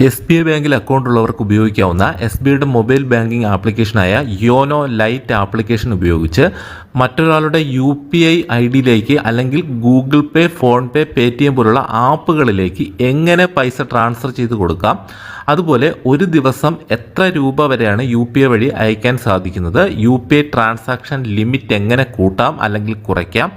S B I ബാങ്കിൽ account ഉള്ളവർക്ക് ഉപയോഗിക്കാവുന്ന എസ് ബി ഐയുടെ മൊബൈൽ ബാങ്കിംഗ് ആപ്ലിക്കേഷനായ യോനോ ലൈറ്റ് ആപ്ലിക്കേഷൻ ഉപയോഗിച്ച് മറ്റൊരാളുടെ യു പി ഐ ഐ ഡിയിലേക്ക് അല്ലെങ്കിൽ Google Pay PhonePe Paytm പോലുള്ള ആപ്പുകളിലേക്ക് എങ്ങനെ പൈസ ട്രാൻസ്ഫർ ചെയ്ത് കൊടുക്കാം? അതുപോലെ ഒരു ദിവസം എത്ര രൂപ വരെയാണ് യു പി ഐ വഴി അയക്കാൻ സാധിക്കുന്നത്? U P I transaction limit എങ്ങനെ കൂട്ടാം അല്ലെങ്കിൽ കുറയ്ക്കാം?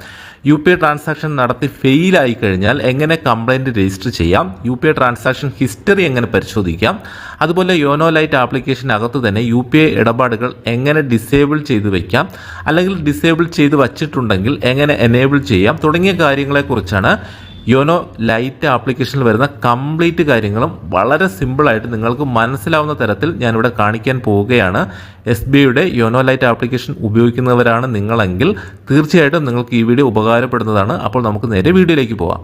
യു പി ഐ ട്രാൻസാക്ഷൻ നടത്തി ഫെയിലായി കഴിഞ്ഞാൽ എങ്ങനെ കംപ്ലൈന്റ് രജിസ്റ്റർ ചെയ്യാം? U P I transaction history എങ്ങനെ പരിശോധിക്കാം? അതുപോലെ യോനോ ലൈറ്റ് ആപ്ലിക്കേഷനകത്ത് തന്നെ യു പി ഐ ഇടപാടുകൾ എങ്ങനെ ഡിസേബിൾ ചെയ്ത് വയ്ക്കാം അല്ലെങ്കിൽ ഡിസേബിൾ ചെയ്ത് വച്ചിട്ടുണ്ടെങ്കിൽ എങ്ങനെ എനേബിൾ ചെയ്യാം തുടങ്ങിയ കാര്യങ്ങളെക്കുറിച്ചാണ് യോനോ ലൈറ്റ് ആപ്ലിക്കേഷനിൽ വരുന്ന കംപ്ലീറ്റ് കാര്യങ്ങളും വളരെ സിമ്പിളായിട്ട് നിങ്ങൾക്ക് മനസ്സിലാവുന്ന തരത്തിൽ ഞാനിവിടെ കാണിക്കാൻ പോവുകയാണ്. എസ് ബി ഐയുടെ യോനോ ലൈറ്റ് ആപ്ലിക്കേഷൻ ഉപയോഗിക്കുന്നവരാണ് നിങ്ങളെങ്കിൽ തീർച്ചയായിട്ടും നിങ്ങൾക്ക് ഈ വീഡിയോ ഉപകാരപ്പെടുന്നതാണ്. അപ്പോൾ നമുക്ക് നേരെ വീഡിയോയിലേക്ക് പോവാം.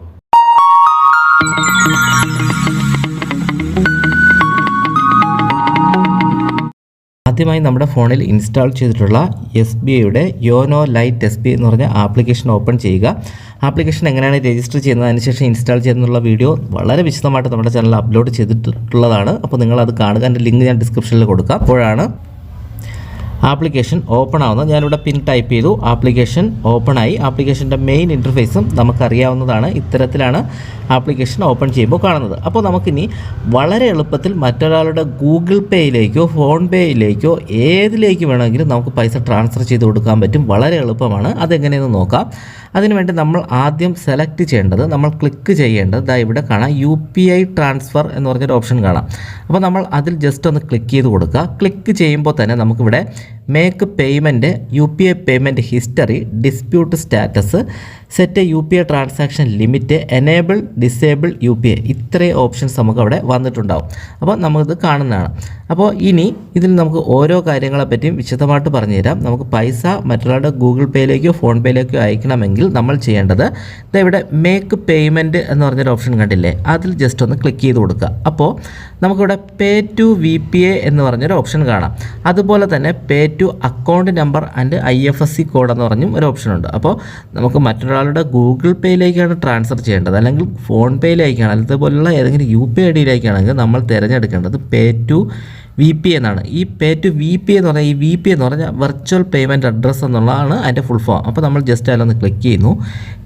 ആദ്യമായി നമ്മുടെ ഫോണിൽ ഇൻസ്റ്റാൾ ചെയ്തിട്ടുള്ള എസ് ബി ഐയുടെ യോനോ ലൈറ്റ് എസ് ബി എന്ന് പറഞ്ഞ ആപ്ലിക്കേഷൻ ഓപ്പൺ ചെയ്യുക. ആപ്ലിക്കേഷൻ എങ്ങനെയാണ് രജിസ്റ്റർ ചെയ്യുന്നത് അതിനുശേഷം ഇൻസ്റ്റാൾ ചെയ്യുന്നുള്ള വീഡിയോ വളരെ വിശദമായിട്ട് നമ്മുടെ ചാനൽ അപ്ലോഡ് ചെയ്തിട്ടുള്ളതാണ്. അപ്പോൾ നിങ്ങൾ അത് കാണുക എന്റെ ലിങ്ക് ഞാൻ ഡിസ്ക്രിപ്ഷനിൽ കൊടുക്കാം. അപ്പോഴാണ് ആപ്ലിക്കേഷൻ ഓപ്പൺ ആവുന്നത് ഞാനിവിടെ പിൻ ടൈപ്പ് ചെയ്തു. ആപ്ലിക്കേഷൻ ഓപ്പൺ ആയി. ആപ്ലിക്കേഷന്റെ മെയിൻ ഇന്റർഫേസും നമുക്കറിയാവുന്നതാണ് ഇത്തരത്തിലാണ് ആപ്ലിക്കേഷൻ ഓപ്പൺ ചെയ്യുമ്പോൾ കാണുന്നത്. അപ്പോൾ നമുക്കിനി വളരെ എളുപ്പത്തിൽ മറ്റൊരാളുടെ ഗൂഗിൾ പേയിലേക്കോ ഫോൺ പേയിലേക്കോ ഏതിലേക്ക് വേണമെങ്കിലും നമുക്ക് പൈസ ട്രാൻസ്ഫർ ചെയ്ത് കൊടുക്കാൻ പറ്റും. വളരെ എളുപ്പമാണ്. അതെങ്ങനെയെന്ന് നോക്കാം. അതിനുവേണ്ടി നമ്മൾ ആദ്യം സെലക്ട് ചെയ്യേണ്ടത് നമ്മൾ ക്ലിക്ക് ചെയ്യേണ്ടത് ദാ ഇവിടെ കാണാം യു പി ഐ ട്രാൻസ്ഫർ എന്ന് പറഞ്ഞൊരു ഓപ്ഷൻ കാണാം. അപ്പോൾ നമ്മൾ അതിൽ ജസ്റ്റ് ഒന്ന് ക്ലിക്ക് ചെയ്ത് കൊടുക്കുക. ക്ലിക്ക് ചെയ്യുമ്പോൾ തന്നെ നമുക്കിവിടെ make payment U P I payment history dispute status set U P I transaction limit enable disable U P I. ഇത്രയും ഓപ്ഷൻസ് നമുക്ക് അവിടെ വന്നിട്ടുണ്ടാവും. അപ്പോൾ നമുക്കിത് കാണുന്നതാണ്. അപ്പോൾ ഇനി ഇതിൽ നമുക്ക് ഓരോ കാര്യങ്ങളെ പറ്റിയും വിശദമായിട്ട് പറഞ്ഞു തരാം നമുക്ക് പൈസ മറ്റൊരാളുടെ ഗൂഗിൾ പേയിലേക്കോ ഫോൺ പേയിലേക്കോ അയക്കണമെങ്കിൽ നമ്മൾ ചെയ്യേണ്ടത് ഇവിടെ മേക്ക് പേയ്മെന്റ് എന്ന് പറഞ്ഞൊരു ഓപ്ഷൻ കണ്ടില്ലേ? അതിൽ ജസ്റ്റ് ഒന്ന് ക്ലിക്ക് ചെയ്ത് കൊടുക്കുക. അപ്പോൾ നമുക്കിവിടെ pay to V P A എന്ന് പറഞ്ഞൊരു ഓപ്ഷൻ കാണാം. അതുപോലെ തന്നെ pay to account number and I F S C code എന്ന് പറഞ്ഞും ഒരു ഓപ്ഷൻ ഉണ്ട്. അപ്പോൾ നമുക്ക് മറ്റൊരാളുടെ ഗൂഗിൾ പേയിലേക്കാണ് ട്രാൻസ്ഫർ ചെയ്യേണ്ടത് അല്ലെങ്കിൽ ഫോൺ പേയിലേക്കാണ് അതുപോലുള്ള ഏതെങ്കിലും യു പി ഐ ഡിയിലേക്കാണെങ്കിൽ നമ്മൾ തിരഞ്ഞെടുക്കേണ്ടത് പേ ടു വി പി എന്നാണ്. ഈ പേ ടു വി പി എന്ന് പറഞ്ഞാൽ ഈ വി പി എന്ന് പറഞ്ഞാൽ വെർച്വൽ പേയ്മെന്റ് അഡ്രസ്സ് എന്നുള്ളതാണ് അതിന്റെ ഫുൾ ഫോം അപ്പോൾ നമ്മൾ ജസ്റ്റ് അതിലൊന്ന് ക്ലിക്ക് ചെയ്യുന്നു.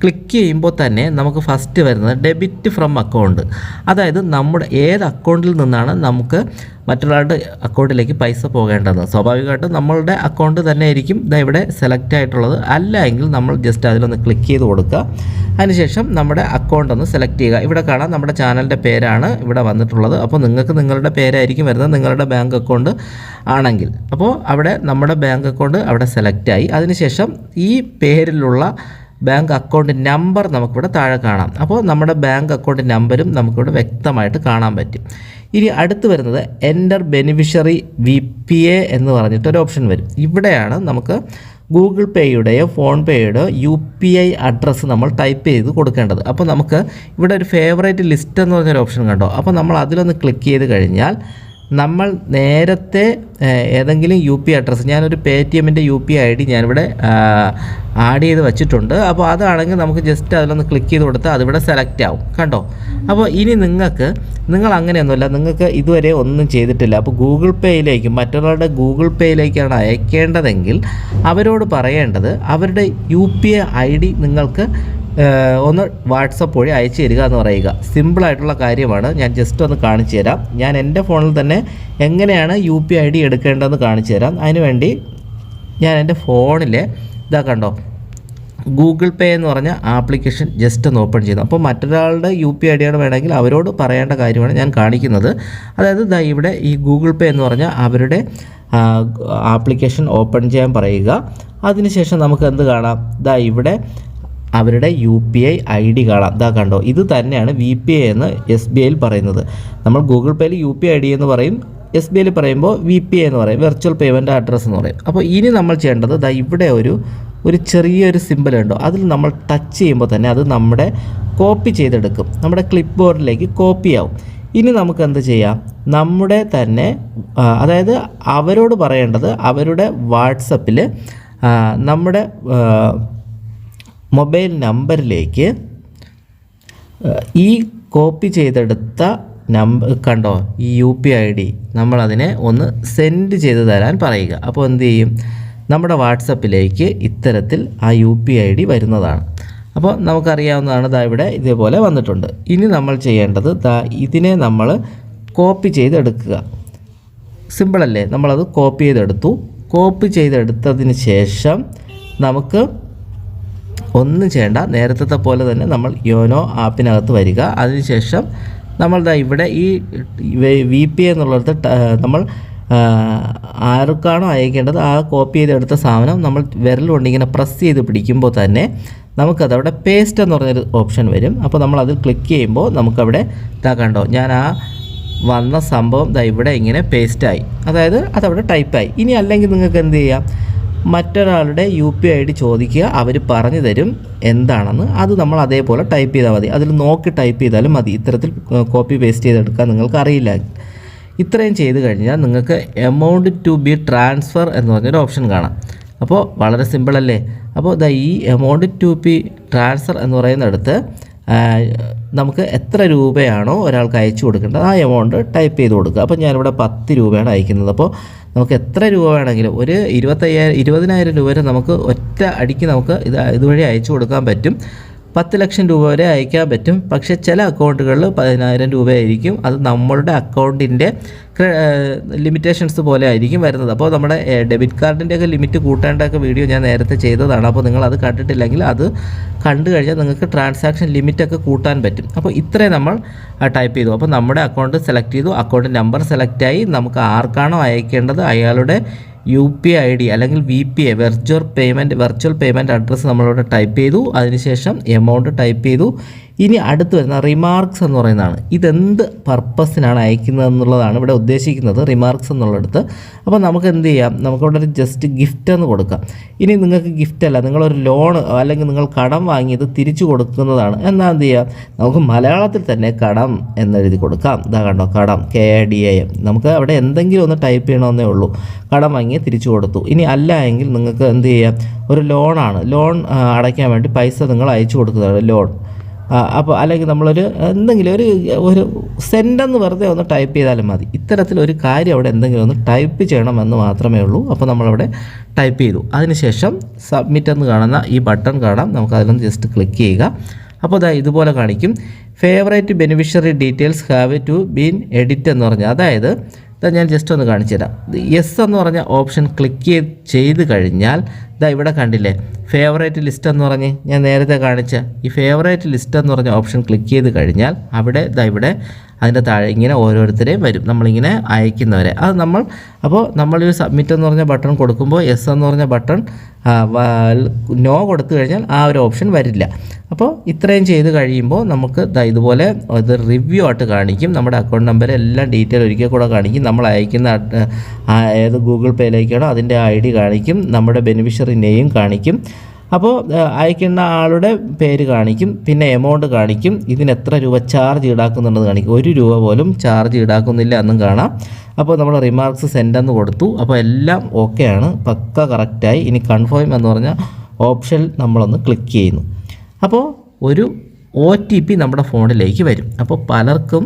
ക്ലിക്ക് ചെയ്യുമ്പോൾ തന്നെ നമുക്ക് ഫസ്റ്റ് വരുന്നത് ഡെബിറ്റ് ഫ്രം അക്കൗണ്ട് അതായത് നമ്മുടെ ഏത് അക്കൗണ്ടിൽ നിന്നാണ് നമുക്ക് മറ്റൊരാളുടെ അക്കൗണ്ടിലേക്ക് പൈസ പോകേണ്ടത്. സ്വാഭാവികമായിട്ടും നമ്മളുടെ അക്കൗണ്ട് തന്നെ ആയിരിക്കും ഇതാ ഇവിടെ സെലക്ട് ആയിട്ടുള്ളത്. അല്ല എങ്കിൽ നമ്മൾ ജസ്റ്റ് അതിലൊന്ന് ക്ലിക്ക് ചെയ്ത് കൊടുക്കുക. അതിനുശേഷം നമ്മുടെ അക്കൗണ്ട് ഒന്ന് സെലക്ട് ചെയ്യുക. ഇവിടെ കാണാം നമ്മുടെ ചാനലിന്റെ പേരാണ് ഇവിടെ വന്നിട്ടുള്ളത്. അപ്പോൾ നിങ്ങൾക്ക് നിങ്ങളുടെ പേരായിരിക്കും വരുന്നത്. നിങ്ങളുടെ ബാങ്ക് അക്കൗണ്ട് ആണെങ്കിൽ. അപ്പോൾ അവിടെ നമ്മുടെ ബാങ്ക് അക്കൗണ്ട് അവിടെ സെലക്ട് ആയി. അതിനുശേഷം ഈ പേരിലുള്ള ബാങ്ക് അക്കൗണ്ട് നമ്പർ നമുക്കിവിടെ താഴെ കാണാം. അപ്പോൾ നമ്മുടെ ബാങ്ക് അക്കൗണ്ട് നമ്പരും നമുക്കിവിടെ വ്യക്തമായിട്ട് കാണാൻ പറ്റും. ഇനി അടുത്ത് വരുന്നത് enter beneficiary V P A എന്ന് പറഞ്ഞിട്ട് ഒരു ഓപ്ഷൻ വരും. ഇവിടെയാണ് നമുക്ക് ഗൂഗിൾ പേയുടെയോ ഫോൺ പേയുടെയോ യു പി ഐ അഡ്രസ്സ് നമ്മൾ ടൈപ്പ് ചെയ്ത് കൊടുക്കേണ്ടത്. അപ്പോൾ നമുക്ക് ഇവിടെ ഒരു ഫേവറേറ്റ് ലിസ്റ്റ് എന്ന് പറഞ്ഞൊരു ഓപ്ഷൻ കണ്ടോ? അപ്പോൾ നമ്മൾ അതിലൊന്ന് ക്ലിക്ക് ചെയ്ത് കഴിഞ്ഞാൽ നമ്മൾ നേരത്തെ ഏതെങ്കിലും യു പി അഡ്രസ്സ് ഞാനൊരു പേ ടി എമ്മിന്റെ യു പി ഐ ഡി ഞാനിവിടെ ആഡ് ചെയ്ത് വെച്ചിട്ടുണ്ട്. അപ്പോൾ അതാണെങ്കിൽ നമുക്ക് ജസ്റ്റ് അതിലൊന്ന് ക്ലിക്ക് ചെയ്ത് കൊടുത്താൽ അതിവിടെ സെലക്ട് ആവും. കണ്ടോ? അപ്പോൾ ഇനി നിങ്ങൾക്ക് നിങ്ങൾ അങ്ങനെയൊന്നുമില്ല നിങ്ങൾക്ക് ഇതുവരെ ഒന്നും ചെയ്തിട്ടില്ല. അപ്പോൾ ഗൂഗിൾ പേയിലേക്കും മറ്റൊരാളുടെ ഗൂഗിൾ പേയിലേക്കാണ് അയക്കേണ്ടതെങ്കിൽ അവരോട് പറയേണ്ടത് അവരുടെ U P I I D നിങ്ങൾക്ക് ഒന്ന് വാട്സപ്പ് വഴി അയച്ചു തരിക എന്ന് പറയുക. സിമ്പിളായിട്ടുള്ള കാര്യമാണ്. ഞാൻ ജസ്റ്റ് ഒന്ന് കാണിച്ചു തരാം. ഞാൻ എന്റെ ഫോണിൽ തന്നെ എങ്ങനെയാണ് യു പി ഐ ഡി എടുക്കേണ്ടതെന്ന് കാണിച്ചു തരാം. അതിനുവേണ്ടി ഞാൻ എന്റെ ഫോണിൽ ഇതാ കണ്ടോ ഗൂഗിൾ പേ എന്ന് പറഞ്ഞ ആപ്ലിക്കേഷൻ ജസ്റ്റ് ഒന്ന് ഓപ്പൺ ചെയ്യുന്നു. അപ്പോൾ മറ്റൊരാളുടെ യു പി ഐ ഡിയാണ് വേണമെങ്കിൽ അവരോട് പറയേണ്ട കാര്യമാണ് ഞാൻ കാണിക്കുന്നത്. അതായത് ദാ ഇവിടെ ഈ ഗൂഗിൾ പേ എന്ന് പറഞ്ഞാൽ അവരുടെ ആപ്ലിക്കേഷൻ ഓപ്പൺ ചെയ്യാൻ പറയുക. അതിനുശേഷം നമുക്ക് എന്ത് കാണാം? ദാ ഇവിടെ അവരുടെ U P I I D കാണാം. ഇതാ കണ്ടോ? ഇത് തന്നെയാണ് വി പി ഐ എന്ന് എസ് ബി ഐയിൽ പറയുന്നത്. നമ്മൾ ഗൂഗിൾ പേയിൽ യു പി ഐ ഡി എന്ന് പറയും എസ് ബി ഐയിൽ പറയുമ്പോൾ വി പി ഐ എന്ന് പറയും വെർച്വൽ പേയ്മെന്റ് അഡ്രസ്സ് എന്ന് പറയും. അപ്പോൾ ഇനി നമ്മൾ ചെയ്യേണ്ടത് ദാ ഇവിടെ ഒരു ഒരു ചെറിയൊരു സിമ്പിൾ ഉണ്ടോ? അതിൽ നമ്മൾ ടച്ച് ചെയ്യുമ്പോൾ തന്നെ അത് നമ്മുടെ കോപ്പി ചെയ്തെടുക്കും. നമ്മുടെ ക്ലിപ്പ് ബോർഡിലേക്ക് കോപ്പി ആവും. ഇനി നമുക്ക് എന്ത് ചെയ്യാം? നമ്മുടെ തന്നെ അതായത് അവരോട് പറയേണ്ടത് അവരുടെ വാട്സപ്പിൽ നമ്മുടെ മൊബൈൽ നമ്പറിലേക്ക് ഈ കോപ്പി ചെയ്തെടുത്ത നമ്പർ കണ്ടോ ഈ യു പി ഐ ഡി നമ്മളതിനെ ഒന്ന് സെൻഡ് ചെയ്ത് തരാൻ പറയുക. അപ്പോൾ എന്ത് ചെയ്യും? നമ്മുടെ വാട്സപ്പിലേക്ക് ഇത്തരത്തിൽ ആ യു പി ഐ ഡി വരുന്നതാണ്. അപ്പോൾ നമുക്കറിയാവുന്നതാണ് ദാ ഇവിടെ ഇതേപോലെ വന്നിട്ടുണ്ട്. ഇനി നമ്മൾ ചെയ്യേണ്ടത് ദാ ഇതിനെ നമ്മൾ കോപ്പി ചെയ്തെടുക്കുക. സിമ്പിളല്ലേ? നമ്മളത് കോപ്പി ചെയ്തെടുത്തു. കോപ്പി ചെയ്തെടുത്തതിന് ശേഷം നമുക്ക് ഒന്നും ചെയ്യേണ്ട. നേരത്തെ പോലെ തന്നെ നമ്മൾ യോനോ ആപ്പിനകത്ത് വരിക. അതിനുശേഷം നമ്മളുടെ ഇവിടെ ഈ വി പി എന്നുള്ളത് നമ്മൾ ആർക്കാണോ അയക്കേണ്ടത് ആ കോപ്പി ചെയ്തെടുത്ത സാധനം നമ്മൾ വിരൽ ഇങ്ങനെ പ്രസ് ചെയ്ത് പിടിക്കുമ്പോൾ തന്നെ നമുക്കത് അവിടെ പേസ്റ്റ് എന്ന് പറഞ്ഞൊരു ഓപ്ഷൻ വരും. അപ്പോൾ നമ്മൾ അതിൽ ക്ലിക്ക് ചെയ്യുമ്പോൾ നമുക്കവിടെ ഇതാ കണ്ടോ ഞാൻ ആ വന്ന സംഭവം ദാ ഇവിടെ ഇങ്ങനെ പേസ്റ്റായി. അതായത് അതവിടെ ടൈപ്പായി. ഇനി അല്ലെങ്കിൽ നിങ്ങൾക്ക് എന്ത് ചെയ്യാം? മറ്റൊരാളുടെ യു പി ഐ ഡി ചോദിക്കുക അവർ പറഞ്ഞു തരും എന്താണെന്ന്. അത് നമ്മൾ അതേപോലെ ടൈപ്പ് ചെയ്താൽ മതി. അതിൽ നോക്കി ടൈപ്പ് ചെയ്താലും മതി. ഇത്തരത്തിൽ കോപ്പി പേസ്റ്റ് ചെയ്തെടുക്കാൻ നിങ്ങൾക്ക് അറിയില്ല ഇത്രയും ചെയ്ത് കഴിഞ്ഞാൽ നിങ്ങൾക്ക് എമൗണ്ട് ടു ബി ട്രാൻസ്ഫർ എന്ന് പറഞ്ഞൊരു ഓപ്ഷൻ കാണാം. അപ്പോൾ വളരെ സിമ്പിൾ അല്ലേ? അപ്പോൾ ദാ ഈ എമൗണ്ട് ടു ബി ട്രാൻസ്ഫർ എന്ന് പറയുന്നിടത്ത് നമുക്ക് എത്ര രൂപയാണോ ഒരാൾക്ക് അയച്ചു കൊടുക്കേണ്ടത് ആ എമൗണ്ട് ടൈപ്പ് ചെയ്ത് കൊടുക്കുക. അപ്പോൾ ഞാനിവിടെ പത്ത് രൂപയാണ് അയക്കുന്നത്. അപ്പോൾ നമുക്ക് എത്ര രൂപ വേണമെങ്കിലും ഒരു ഇരുപത്തയ്യായിരം ഇരുപതിനായിരം രൂപ വരെ നമുക്ക് ഒറ്റ അടിക്ക് നമുക്ക് ഇത് ഇതുവഴി അയച്ചു കൊടുക്കാൻ പറ്റും. പത്ത് ലക്ഷം രൂപ വരെ അയക്കാൻ പറ്റും. പക്ഷെ ചില അക്കൗണ്ടുകളിൽ പതിനായിരം രൂപയായിരിക്കും. അത് നമ്മളുടെ അക്കൗണ്ടിന്റെ ലിമിറ്റേഷൻസ് പോലെ ആയിരിക്കും വരുന്നത്. അപ്പോൾ നമ്മുടെ ഡെബിറ്റ് കാർഡിന്റെയൊക്കെ ലിമിറ്റ് കൂട്ടേണ്ടൊക്കെ വീഡിയോ ഞാൻ നേരത്തെ ചെയ്തതാണ്. അപ്പോൾ നിങ്ങൾ അത് കണ്ടിട്ടില്ലെങ്കിൽ അത് കണ്ടു കഴിഞ്ഞാൽ നിങ്ങൾക്ക് ട്രാൻസാക്ഷൻ ലിമിറ്റൊക്കെ കൂട്ടാൻ പറ്റും. അപ്പോൾ ഇത്രയും നമ്മൾ ടൈപ്പ് ചെയ്തു. അപ്പോൾ നമ്മുടെ അക്കൗണ്ട് സെലക്ട് ചെയ്തു. അക്കൗണ്ട് നമ്പർ സെലക്റ്റായി നമുക്ക് ആർക്കാണോ അയക്കേണ്ടത്? അയാളുടെ യു പി ഐ ഡി അല്ലെങ്കിൽ V P I virtual payment virtual payment address നമ്മളിവിടെ ടൈപ്പ് ചെയ്തു. അതിനുശേഷം എമൗണ്ട് ടൈപ്പ് ചെയ്തു. ഇനി അടുത്ത് വരുന്ന റിമാർക്സ് എന്ന് പറയുന്നതാണ്. ഇതെന്ത് പർപ്പസിനാണ് അയക്കുന്നത് എന്നുള്ളതാണ് ഇവിടെ ഉദ്ദേശിക്കുന്നത് റിമാർക്സ് എന്നുള്ളിടത്ത്. അപ്പോൾ നമുക്ക് എന്ത് ചെയ്യാം? നമുക്കവിടെ ഒരു ജസ്റ്റ് ഗിഫ്റ്റ് എന്ന് കൊടുക്കാം. ഇനി നിങ്ങൾക്ക് ഗിഫ്റ്റ് അല്ല നിങ്ങളൊരു ലോൺ അല്ലെങ്കിൽ നിങ്ങൾ കടം വാങ്ങിയത് തിരിച്ചു കൊടുക്കുന്നതാണ്. എന്നാൽ എന്ത് ചെയ്യാം? നമുക്ക് മലയാളത്തിൽ തന്നെ കടം എന്നെഴുതി കൊടുക്കാം. ഇതാ കണ്ടോ കടം K A D A M നമുക്ക് അവിടെ എന്തെങ്കിലും ഒന്ന് ടൈപ്പ് ചെയ്യണമെന്നേ ഉള്ളൂ. കടം വാങ്ങിയ തിരിച്ചു കൊടുത്തു. ഇനി അല്ല എങ്കിൽ നിങ്ങൾക്ക് എന്ത് ചെയ്യാം? ഒരു ലോണാണ് ലോൺ അടയ്ക്കാൻ വേണ്ടി പൈസ നിങ്ങൾ അയച്ചു കൊടുക്കുന്നതാണ് ലോൺ അപ്പോൾ അല്ലെങ്കിൽ നമ്മളൊരു എന്തെങ്കിലും ഒരു ഒരു സെന്റെന്ന് വെറുതെ ഒന്ന് ടൈപ്പ് ചെയ്താലും മതി. ഇത്തരത്തിലൊരു കാര്യം അവിടെ എന്തെങ്കിലും ഒന്ന് ടൈപ്പ് ചെയ്യണമെന്ന് മാത്രമേ ഉള്ളൂ. അപ്പോൾ നമ്മളവിടെ ടൈപ്പ് ചെയ്തു. അതിനുശേഷം സബ്മിറ്റ് എന്ന് കാണുന്ന ഈ ബട്ടൺ കാണാം. നമുക്ക് അതിലൊന്ന് ജസ്റ്റ് ക്ലിക്ക് ചെയ്യുക. അപ്പോൾ അതാ ഇതുപോലെ കാണിക്കും. Favourite beneficiary details have to been edit എന്ന് പറഞ്ഞാൽ അതായത് ഇതാ ഞാൻ ജസ്റ്റ് ഒന്ന് കാണിച്ചു തരാം. യെസ് എന്ന് പറഞ്ഞ ഓപ്ഷൻ ക്ലിക്ക് ചെയ്ത് കഴിഞ്ഞാൽ ഇതാ ഇവിടെ കണ്ടില്ലേ ഫേവറേറ്റ് ലിസ്റ്റ് എന്ന് പറഞ്ഞ് ഞാൻ നേരത്തെ കാണിച്ച ഈ ഫേവറേറ്റ് ലിസ്റ്റ് എന്ന് പറഞ്ഞ ഓപ്ഷൻ ക്ലിക്ക് ചെയ്ത് കഴിഞ്ഞാൽ അവിടെ ഇതാ ഇവിടെ അതിന്റെ താഴെ ഇങ്ങനെ ഓരോരുത്തരെയും വരും. നമ്മളിങ്ങനെ അയക്കുന്നവരെ. അത് നമ്മൾ അപ്പോൾ നമ്മൾ ഈ സബ്മിറ്റ് എന്ന് പറഞ്ഞ ബട്ടൺ കൊടുക്കുമ്പോൾ എസ് എന്ന് പറഞ്ഞ ബട്ടൺ നോ കൊടുത്തു കഴിഞ്ഞാൽ ആ ഒരു ഓപ്ഷൻ വരില്ല. അപ്പോൾ ഇത്രയും ചെയ്ത് കഴിയുമ്പോൾ നമുക്ക് ഇതുപോലെ ഇത് റിവ്യൂ ആയിട്ട് കാണിക്കും. നമ്മുടെ അക്കൗണ്ട് നമ്പർ എല്ലാം ഡീറ്റെയിൽ ഒരിക്കൽ കൂടെ കാണിക്കും. നമ്മൾ അയക്കുന്ന ഏത് ഗൂഗിൾ പേയിലേക്കാണോ അതിന്റെ ഐ ഡി കാണിക്കും. നമ്മുടെ ബെനിഫിഷ്യറി നെയിം കാണിക്കും. അപ്പോൾ അയക്കുന്ന ആളുടെ പേര് കാണിക്കും പിന്നെ എമൗണ്ട് കാണിക്കും ഇതിന് എത്ര രൂപ ചാർജ് ഈടാക്കുന്നുണ്ടെന്ന് കാണിക്കും. ഒരു രൂപ പോലും ചാർജ് ഈടാക്കുന്നില്ല എന്നും കാണാം. അപ്പോൾ നമ്മൾ റിമാർക്സ് സെൻഡ് എന്ന് കൊടുത്തു. അപ്പോൾ എല്ലാം ഓക്കെയാണ് പക്ക കറക്റ്റായി ഇനി കൺഫേം എന്ന് പറഞ്ഞ ഓപ്ഷൻ നമ്മളൊന്ന് ക്ലിക്ക് ചെയ്യുന്നു. അപ്പോൾ ഒരു ഒ ടി പി നമ്മുടെ ഫോണിലേക്ക് വരും. അപ്പോൾ പലർക്കും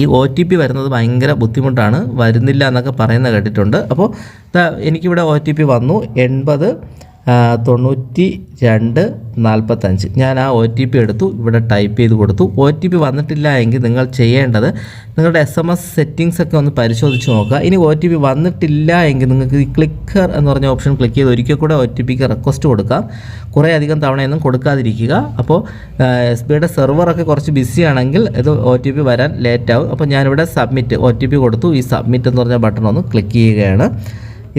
ഈ ഒ ടി പി വരുന്നത് ഭയങ്കര ബുദ്ധിമുട്ടാണ്. വരുന്നില്ല എന്നൊക്കെ പറയുന്നത് കേട്ടിട്ടുണ്ട്. അപ്പോൾ എനിക്കിവിടെ ഒ ടി പി വന്നു. എൺപത് തൊണ്ണൂറ്റി രണ്ട് നാൽപ്പത്തഞ്ച്. ഞാൻ ആ ഒ ടി പി എടുത്തു ഇവിടെ ടൈപ്പ് ചെയ്ത് കൊടുത്തു. ഒ ടി പി വന്നിട്ടില്ല എങ്കിൽ നിങ്ങൾ ചെയ്യേണ്ടത് നിങ്ങളുടെ എസ് എം എസ് സെറ്റിങ്സ് ഒക്കെ ഒന്ന് പരിശോധിച്ച് നോക്കുക. ഇനി ഒ ടി പി വന്നിട്ടില്ല എങ്കിൽ നിങ്ങൾക്ക് ഈ ക്ലിക്കർ എന്ന് പറഞ്ഞ ഓപ്ഷൻ ക്ലിക്ക് ചെയ്ത് ഒരിക്കൽ കൂടെ ഒ ടി പിക്ക് റിക്വസ്റ്റ് കൊടുക്കാം. കുറേ അധികം തവണയൊന്നും കൊടുക്കാതിരിക്കുക. അപ്പോൾ എസ് ബിയുടെ സെർവറൊക്കെ കുറച്ച് ബിസി ആണെങ്കിൽ ഇത് ഒ ടി പി വരാൻ ലേറ്റ് ആവും. അപ്പോൾ ഞാനിവിടെ സബ്മിറ്റ് ഒ ടി പി കൊടുത്തു. ഈ സബ്മിറ്റ് എന്ന് പറഞ്ഞ ബട്ടൺ ഒന്ന് ക്ലിക്ക് ചെയ്യുകയാണ്.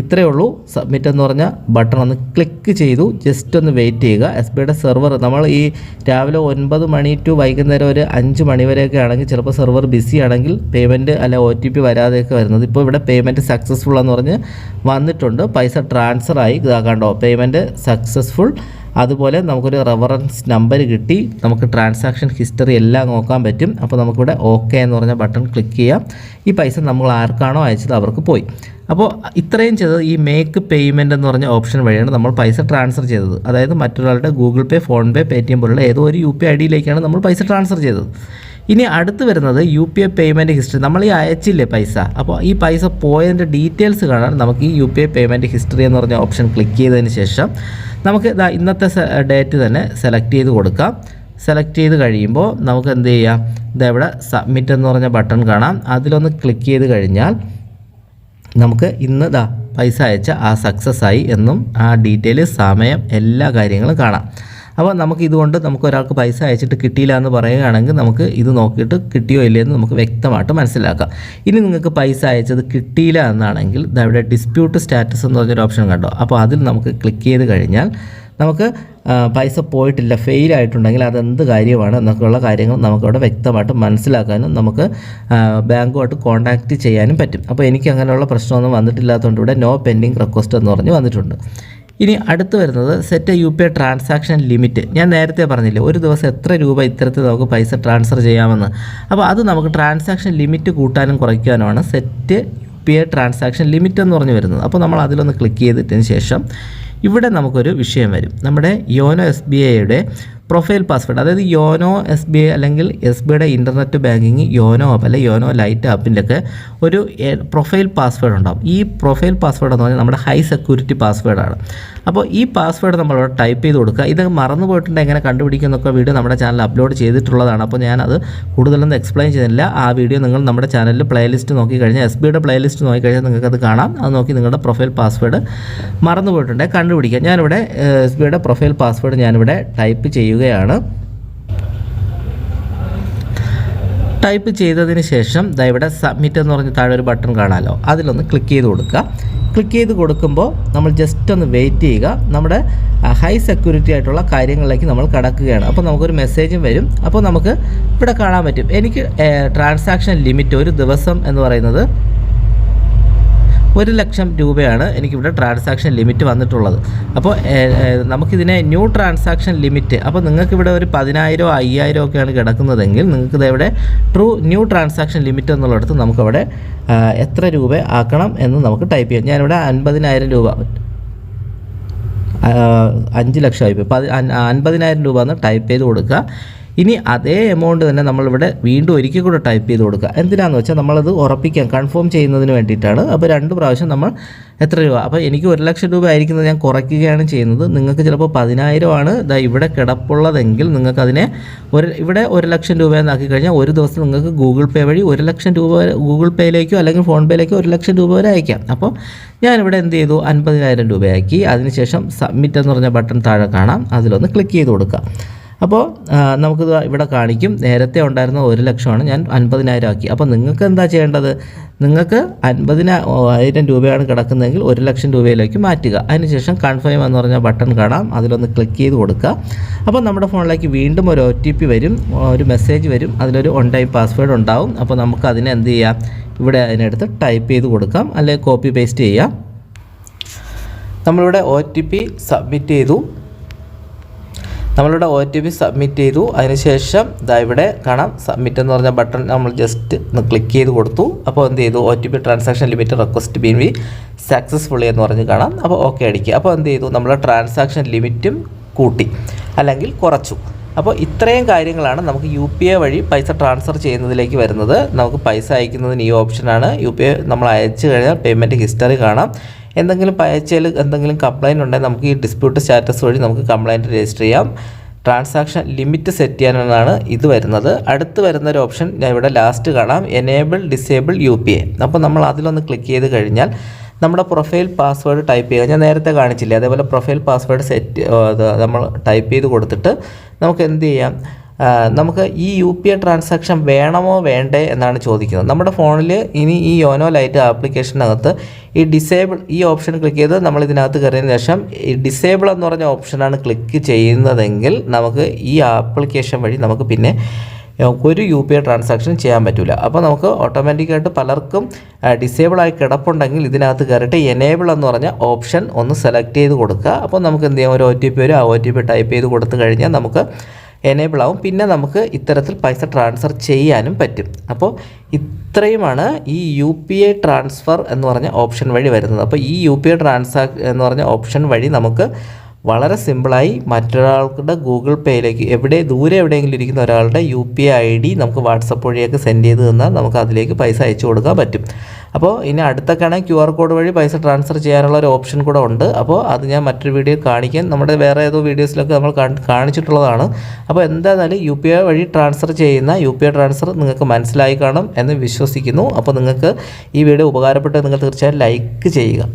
ഇത്രയേ ഉള്ളൂ. സബ്മിറ്റ് എന്ന് പറഞ്ഞ ബട്ടൺ ഒന്ന് ക്ലിക്ക് ചെയ്തു. ജസ്റ്റ് ഒന്ന് വെയിറ്റ് ചെയ്യുക. എസ് ബിയുടെ സെർവർ നമ്മൾ ഈ രാവിലെ ഒൻപത് മണി ടു വൈകുന്നേരം ഒരു അഞ്ച് മണി വരെയൊക്കെ ആണെങ്കിൽ ചിലപ്പോൾ സെർവർ ബിസി ആണെങ്കിൽ പേയ്മെന്റ് അല്ലെ ഒ ടി പി വരാതെയൊക്കെ വരുന്നത്. ഇപ്പോൾ ഇവിടെ പേയ്മെന്റ് സക്സസ്ഫുൾ എന്ന് പറഞ്ഞ് വന്നിട്ടുണ്ട്. പൈസ ട്രാൻസ്ഫർ ആയി. കണ്ടോ പേയ്മെന്റ് സക്സസ്ഫുൾ അതുപോലെ നമുക്കൊരു റെഫറൻസ് നമ്പർ കിട്ടി. നമുക്ക് ട്രാൻസാക്ഷൻ ഹിസ്റ്ററി എല്ലാം നോക്കാൻ പറ്റും. അപ്പോൾ നമുക്കിവിടെ ഓക്കെ എന്ന് പറഞ്ഞ ബട്ടൺ ക്ലിക്ക് ചെയ്യാം. ഈ പൈസ നമ്മൾ ആർക്കാണോ അയച്ചത് അവർക്ക് പോയി. അപ്പോൾ ഇത്രയും ചെയ്തത് ഈ മേക്ക് പേയ്മെന്റ് എന്ന് പറഞ്ഞ ഓപ്ഷൻ വഴിയാണ് നമ്മൾ പൈസ ട്രാൻസ്ഫർ ചെയ്തത്. അതായത് മറ്റൊരാളുടെ Google Pay PhonePe Paytm പോലുള്ള ഏതോ ഒരു യു പി ഐ ഡിയിലേക്കാണ് നമ്മൾ പൈസ ട്രാൻസ്ഫർ ചെയ്തത്. ഇനി അടുത്ത് വരുന്നത് U P I payment history നമ്മൾ ഈ അയച്ചില്ലേ പൈസ? അപ്പോൾ ഈ പൈസ പോയതിന്റെ ഡീറ്റെയിൽസ് കാണാൻ നമുക്ക് ഈ U P I payment history എന്ന് പറഞ്ഞ ഓപ്ഷൻ ക്ലിക്ക് ചെയ്തതിന് ശേഷം നമുക്ക് ഇന്നത്തെ ഡേറ്റ് തന്നെ സെലക്ട് ചെയ്ത് കൊടുക്കാം. സെലക്ട് ചെയ്ത് കഴിയുമ്പോൾ നമുക്ക് എന്ത് ചെയ്യാം? ഇതെവിടെ സബ്മിറ്റ് എന്ന് പറഞ്ഞ ബട്ടൺ കാണാം. അതിലൊന്ന് ക്ലിക്ക് ചെയ്ത് കഴിഞ്ഞാൽ നമുക്ക് ഇന്ന് ദാ പൈസ അയച്ച ആ സക്സസ് ആയി എന്നും ആ ഡീറ്റെയിൽ സമയം എല്ലാ കാര്യങ്ങളും കാണാം. അപ്പോൾ നമുക്ക് ഇതുകൊണ്ട് നമുക്ക് ഒരാൾക്ക് പൈസ അയച്ചിട്ട് കിട്ടിയില്ല എന്ന് പറയുകയാണെങ്കിൽ നമുക്ക് ഇത് നോക്കിയിട്ട് കിട്ടിയോ ഇല്ലയെന്ന് നമുക്ക് വ്യക്തമായിട്ട് മനസ്സിലാക്കാം. ഇനി നിങ്ങൾക്ക് പൈസ അയച്ചത് കിട്ടിയില്ല എന്നാണെങ്കിൽ ഇവിടെ ഡിസ്പ്യൂട്ട് സ്റ്റാറ്റസ് എന്ന് പറഞ്ഞൊരു ഓപ്ഷൻ കണ്ടോ? അപ്പോൾ അതിൽ നമുക്ക് ക്ലിക്ക് ചെയ്ത് കഴിഞ്ഞാൽ നമുക്ക് പൈസ പോയിട്ടില്ല ഫെയിൽ ആയിട്ടുണ്ടെങ്കിൽ അതെന്ത് കാര്യമാണ് എന്നൊക്കെയുള്ള കാര്യങ്ങൾ നമുക്കവിടെ വ്യക്തമായിട്ട് മനസ്സിലാക്കാനും നമുക്ക് ബാങ്കുമായിട്ട് കോൺടാക്റ്റ് ചെയ്യാനും പറ്റും. അപ്പോൾ എനിക്ക് അങ്ങനെയുള്ള പ്രശ്നമൊന്നും വന്നിട്ടില്ലാത്തതുകൊണ്ട് ഇവിടെ നോ പെൻഡിങ് റിക്വസ്റ്റ് എന്ന് പറഞ്ഞ് വന്നിട്ടുണ്ട്. ഇനി അടുത്ത് വരുന്നത് set U P I transaction limit ഞാൻ നേരത്തെ പറഞ്ഞില്ലേ ഒരു ദിവസം എത്ര രൂപ ഇത്തരത്തിൽ നമുക്ക് പൈസ ട്രാൻസ്ഫർ ചെയ്യാമെന്ന്. അപ്പോൾ അത് നമുക്ക് ട്രാൻസാക്ഷൻ ലിമിറ്റ് കൂട്ടാനും കുറയ്ക്കാനുമാണ് set U P I transaction limit എന്ന് പറഞ്ഞു വരുന്നത്. അപ്പോൾ നമ്മൾ അതിലൊന്ന് ക്ലിക്ക് ചെയ്തിട്ടതിന് ശേഷം ഇവിടെ നമുക്കൊരു വിഷയം വരും. നമ്മുടെ യോനോ എസ് ബി ഐയുടെ പ്രൊഫൈൽ പാസ്വേഡ് അതായത് യോനോ എസ് ബി ഐ അല്ലെങ്കിൽ എസ് ബി ഐയുടെ ഇന്റർനെറ്റ് ബാങ്കിങ് യോനോ ആപ്പ് അല്ലെങ്കിൽ യോനോ ലൈറ്റ് ആപ്പിന്റെയൊക്കെ ഒരു പ്രൊഫൈൽ പാസ്വേഡ് ഉണ്ടാകും ഈ പ്രൊഫൈൽ പാസ്വേഡ് എന്ന് പറഞ്ഞാൽ നമ്മുടെ ഹൈ സെക്യൂരിറ്റി പാസ്വേഡാണ്. അപ്പോൾ ഈ പാസ്വേഡ് നമ്മളിവിടെ ടൈപ്പ് ചെയ്ത് കൊടുക്കുക. ഇത് മറന്നു പോയിട്ടുണ്ട്. എങ്ങനെ കണ്ടുപിടിക്കുന്നൊക്കെ വീഡിയോ നമ്മുടെ ചാനൽ അപ്ലോഡ് ചെയ്തിട്ടുള്ളതാണ്. അപ്പോൾ ഞാനത് കൂടുതലൊന്നും എക്സ്പ്ലെയിൻ ചെയ്യുന്നില്ല. ആ വീഡിയോ നിങ്ങൾ നമ്മുടെ ചാനലിൽ പ്ലേലിസ്റ്റ് നോക്കി കഴിഞ്ഞാൽ എസ് ബിയുടെ പ്ലേലിസ്റ്റ് നോക്കി കഴിഞ്ഞാൽ നിങ്ങൾക്ക് അത് കാണാം. അത് നോക്കി നിങ്ങളുടെ പ്രൊഫൈൽ പാസ്വേഡ് മറന്നു പോയിട്ടുണ്ട്. കണ്ടുപിടിക്കാം. ഞാനിവിടെ എസ് ബിയുടെ പ്രൊഫൈൽ പാസ്വേഡ് ഞാനിവിടെ ടൈപ്പ് ചെയ്യുകയാണ്. ടൈപ്പ് ചെയ്തതിന് ശേഷം ദാ ഇവിടെ സബ്മിറ്റ് എന്ന് പറഞ്ഞ് താഴെ ഒരു ബട്ടൺ കാണാമല്ലോ അതിലൊന്ന് ക്ലിക്ക് ചെയ്ത് കൊടുക്കുക. ക്ലിക്ക് ചെയ്ത് കൊടുക്കുമ്പോൾ നമ്മൾ ജസ്റ്റ് ഒന്ന് വെയിറ്റ് ചെയ്യുക. നമ്മുടെ ഹൈ സെക്യൂരിറ്റി ആയിട്ടുള്ള കാര്യങ്ങളിലേക്ക് നമ്മൾ കടക്കുകയാണ്. അപ്പോൾ നമുക്കൊരു മെസ്സേജും വരും. അപ്പോൾ നമുക്ക് ഇവിടെ കാണാൻ പറ്റും. എനിക്ക് ട്രാൻസാക്ഷൻ ലിമിറ്റ് ഒരു ദിവസം എന്ന് പറയുന്നത് ഒരു ലക്ഷം രൂപയാണ് എനിക്കിവിടെ ട്രാൻസാക്ഷൻ ലിമിറ്റ് വന്നിട്ടുള്ളത്. അപ്പോൾ നമുക്കിതിനെ ന്യൂ ട്രാൻസാക്ഷൻ ലിമിറ്റ് അപ്പോൾ നിങ്ങൾക്കിവിടെ ഒരു പതിനായിരോ അയ്യായിരോ ഒക്കെയാണ് കിടക്കുന്നതെങ്കിൽ നിങ്ങൾക്ക് ഇവിടെ ട്രൂ ന്യൂ ട്രാൻസാക്ഷൻ ലിമിറ്റ് എന്നുള്ളിടത്ത് നമുക്കവിടെ എത്ര രൂപ ആക്കണം എന്ന് നമുക്ക് ടൈപ്പ് ചെയ്യാം. ഞാനിവിടെ അൻപതിനായിരം രൂപ അഞ്ച് ലക്ഷമായി പോയി. പതി അൻപതിനായിരം രൂപ എന്ന് ടൈപ്പ് ചെയ്ത് കൊടുക്കുക. ഇനി അതേ എമൗണ്ട് തന്നെ നമ്മളിവിടെ വീണ്ടും ഒരിക്കൽ കൂടെ ടൈപ്പ് ചെയ്ത് കൊടുക്കുക. എന്തിനാണെന്ന് വെച്ചാൽ നമ്മളത് ഉറപ്പിക്കാൻ കൺഫേം ചെയ്യുന്നതിന് വേണ്ടിയിട്ടാണ്. അപ്പോൾ രണ്ട് പ്രാവശ്യം നമ്മൾ എത്ര രൂപ? അപ്പോൾ എനിക്ക് ഒരു ലക്ഷം രൂപ ആയിരിക്കുന്നത് ഞാൻ കുറയ്ക്കുകയാണ് ചെയ്യുന്നത്. നിങ്ങൾക്ക് ചിലപ്പോൾ പതിനായിരമാണ് ഇതാ ഇവിടെ കിടപ്പുള്ളതെങ്കിൽ നിങ്ങൾക്ക് അതിനെ ഒരു ഇവിടെ ഒരു ലക്ഷം രൂപ എന്നാക്കി കഴിഞ്ഞാൽ ഒരു ദിവസം നിങ്ങൾക്ക് ഗൂഗിൾ പേ വഴി ഒരു ലക്ഷം രൂപ ഗൂഗിൾ പേയിലേക്കോ അല്ലെങ്കിൽ ഫോൺ പേയിലേക്കോ ഒരു ലക്ഷം രൂപ വരെ അയക്കാം. അപ്പോൾ ഞാനിവിടെ എന്ത് ചെയ്തു? അൻപതിനായിരം രൂപയാക്കി. അതിനുശേഷം സബ്മിറ്റ് എന്ന് പറഞ്ഞ ബട്ടൺ താഴെ കാണാം. അതിലൊന്ന് ക്ലിക്ക് ചെയ്ത് കൊടുക്കുക. അപ്പോൾ നമുക്ക് ഇവിടെ കാണിക്കും. നേരത്തെ ഉണ്ടായിരുന്ന ഒരു ലക്ഷമാണ് ഞാൻ അൻപതിനായിരം ആക്കി. അപ്പോൾ നിങ്ങൾക്ക് എന്താ ചെയ്യേണ്ടത്? നിങ്ങൾക്ക് അൻപതിനായിരം രൂപയാണ് കിടക്കുന്നതെങ്കിൽ ഒരു ലക്ഷം രൂപയിലേക്ക് മാറ്റുക. അതിനുശേഷം കൺഫേം എന്ന് പറഞ്ഞ ബട്ടൺ കാണാം. അതിലൊന്ന് ക്ലിക്ക് ചെയ്ത് കൊടുക്കുക. അപ്പോൾ നമ്മുടെ ഫോണിലേക്ക് വീണ്ടും ഒരു ഒ വരും. ഒരു മെസ്സേജ് വരും. അതിലൊരു ഓൺ ടൈം പാസ്വേഡ് ഉണ്ടാവും. അപ്പോൾ നമുക്ക് അതിനെ എന്ത് ചെയ്യാം? ഇവിടെ അതിനടുത്ത് ടൈപ്പ് ചെയ്ത് കൊടുക്കാം. അല്ലെങ്കിൽ കോപ്പി പേസ്റ്റ് ചെയ്യാം. നമ്മളിവിടെ ഒ ടി പി സബ്മിറ്റ് ചെയ്തു. നമ്മളിവിടെ ഒ ടി പി സബ്മിറ്റ് ചെയ്തു. അതിനുശേഷം ഇതാ ഇവിടെ കാണാം. സബ്മിറ്റ് എന്ന് പറഞ്ഞ ബട്ടൺ നമ്മൾ ജസ്റ്റ് ഒന്ന് ക്ലിക്ക് ചെയ്ത് കൊടുത്തു. അപ്പോൾ എന്ത് ചെയ്തു? O T P transaction limit request been V successfully എന്ന് പറഞ്ഞ് കാണാം. അപ്പോൾ ഓക്കെ അടിക്കുക. അപ്പോൾ എന്ത് ചെയ്തു? നമ്മുടെ ട്രാൻസാക്ഷൻ ലിമിറ്റും കൂട്ടി അല്ലെങ്കിൽ കുറച്ചു. അപ്പോൾ ഇത്രയും കാര്യങ്ങളാണ് നമുക്ക് യു പി ഐ വഴി പൈസ ട്രാൻസ്ഫർ ചെയ്യുന്നതിലേക്ക് വരുന്നത്. നമുക്ക് പൈസ അയക്കുന്നതിന് ഈ ഓപ്ഷനാണ് യു പി ഐ നമ്മൾ അയച്ചു കഴിഞ്ഞാൽ പേയ്മെന്റ് ഹിസ്റ്ററി കാണാം. എന്തെങ്കിലും പയച്ചാൽ എന്തെങ്കിലും കംപ്ലയിന്റ് ഉണ്ടെങ്കിൽ നമുക്ക് ഈ ഡിസ്പ്യൂട്ട് സ്റ്റാറ്റസ് വഴി നമുക്ക് കംപ്ലയിന്റ് രജിസ്റ്റർ ചെയ്യാം. ട്രാൻസാക്ഷൻ ലിമിറ്റ് സെറ്റ് ചെയ്യാനാണ് ഇത് വരുന്നത്. അടുത്ത് വരുന്ന ഒരു ഓപ്ഷൻ ഞാൻ ഇവിടെ ലാസ്റ്റ് കാണാം. Enable disable U P I അപ്പോൾ നമ്മൾ അതിലൊന്ന് ക്ലിക്ക് ചെയ്ത് കഴിഞ്ഞാൽ നമ്മുടെ പ്രൊഫൈൽ പാസ്വേഡ് ടൈപ്പ് ചെയ്യുക. ഞാൻ നേരത്തെ കാണിച്ചില്ലേ അതേപോലെ പ്രൊഫൈൽ പാസ്വേഡ് സെറ്റ് നമ്മൾ ടൈപ്പ് ചെയ്ത് കൊടുത്തിട്ട് നമുക്ക് എന്ത് ചെയ്യാം? നമുക്ക് ഈ യു പി ഐ ട്രാൻസാക്ഷൻ വേണമോ വേണ്ടേ എന്നാണ് ചോദിക്കുന്നത്. നമ്മുടെ ഫോണിൽ ഇനി ഈ യോനോ ലൈറ്റ് ആപ്ലിക്കേഷനകത്ത് ഈ ഡിസേബിൾ ഈ ഓപ്ഷൻ ക്ലിക്ക് ചെയ്ത് നമ്മൾ ഇതിനകത്ത് കയറിയതിന് ശേഷം ഈ ഡിസേബിൾ എന്ന് പറഞ്ഞ ഓപ്ഷനാണ് ക്ലിക്ക് ചെയ്യുന്നതെങ്കിൽ നമുക്ക് ഈ ആപ്ലിക്കേഷൻ വഴി നമുക്ക് പിന്നെ ഒരു യു പി ഐ ട്രാൻസാക്ഷൻ ചെയ്യാൻ പറ്റില്ല അപ്പോൾ നമുക്ക് ഓട്ടോമാറ്റിക്കായിട്ട് പലർക്കും ഡിസേബിളായി കിടപ്പുണ്ടെങ്കിൽ ഇതിനകത്ത് കയറിയിട്ട് എനേബിൾ എന്ന് പറഞ്ഞ ഓപ്ഷൻ ഒന്ന് സെലക്ട് ചെയ്ത് കൊടുക്കുക. അപ്പോൾ നമുക്ക് എന്ത് ചെയ്യാം? ഒരു ഒ ടി പി വരും. ആ ഒ ടി പി ടൈപ്പ് ചെയ്ത് കൊടുത്തു കഴിഞ്ഞാൽ നമുക്ക് എനേബിൾ ആവും. പിന്നെ നമുക്ക് ഇത്തരത്തിൽ പൈസ ട്രാൻസ്ഫർ ചെയ്യാനും പറ്റും. അപ്പോൾ ഇത്രയുമാണ് ഈ യു പി ഐ ട്രാൻസ്ഫർ എന്ന് പറഞ്ഞ ഓപ്ഷൻ വഴി വരുന്നത്. അപ്പോൾ ഈ യു പി ഐ ട്രാൻസാ എന്ന് പറഞ്ഞ ഓപ്ഷൻ വഴി നമുക്ക് വളരെ സിമ്പിളായി മറ്റൊരാളുടെ ഗൂഗിൾ പേയിലേക്ക് എവിടെ ദൂരെ എവിടെയെങ്കിലും ഇരിക്കുന്ന ഒരാളുടെ U P I I D നമുക്ക് വാട്സപ്പ് വഴിയൊക്കെ സെൻഡ് ചെയ്ത് തന്നാൽ നമുക്ക് അതിലേക്ക് പൈസ അയച്ചു കൊടുക്കാൻ പറ്റും. അപ്പോൾ ഇനി അടുത്തൊക്കെയാണ് ക്യു ആർ കോഡ് വഴി പൈസ ട്രാൻസ്ഫർ ചെയ്യാനുള്ള ഒരു ഓപ്ഷൻ കൂടെ ഉണ്ട്. അപ്പോൾ അത് ഞാൻ മറ്റൊരു വീഡിയോ കാണിക്കാം. നമ്മുടെ വേറെ ഏതോ വീഡിയോസിലൊക്കെ നമ്മൾ കാണിച്ചിട്ടുള്ളതാണ്. അപ്പോൾ എന്തായാലും യു പി ഐ വഴി ട്രാൻസ്ഫർ ചെയ്യുന്ന യു പി ഐ ട്രാൻസ്ഫർ നിങ്ങൾക്ക് മനസ്സിലായി കാണും എന്ന് വിശ്വസിക്കുന്നു. അപ്പോൾ നിങ്ങൾക്ക് ഈ വീഡിയോ ഉപകാരപ്പെട്ട് നിങ്ങൾ തീർച്ചയായും ലൈക്ക് ചെയ്യുക.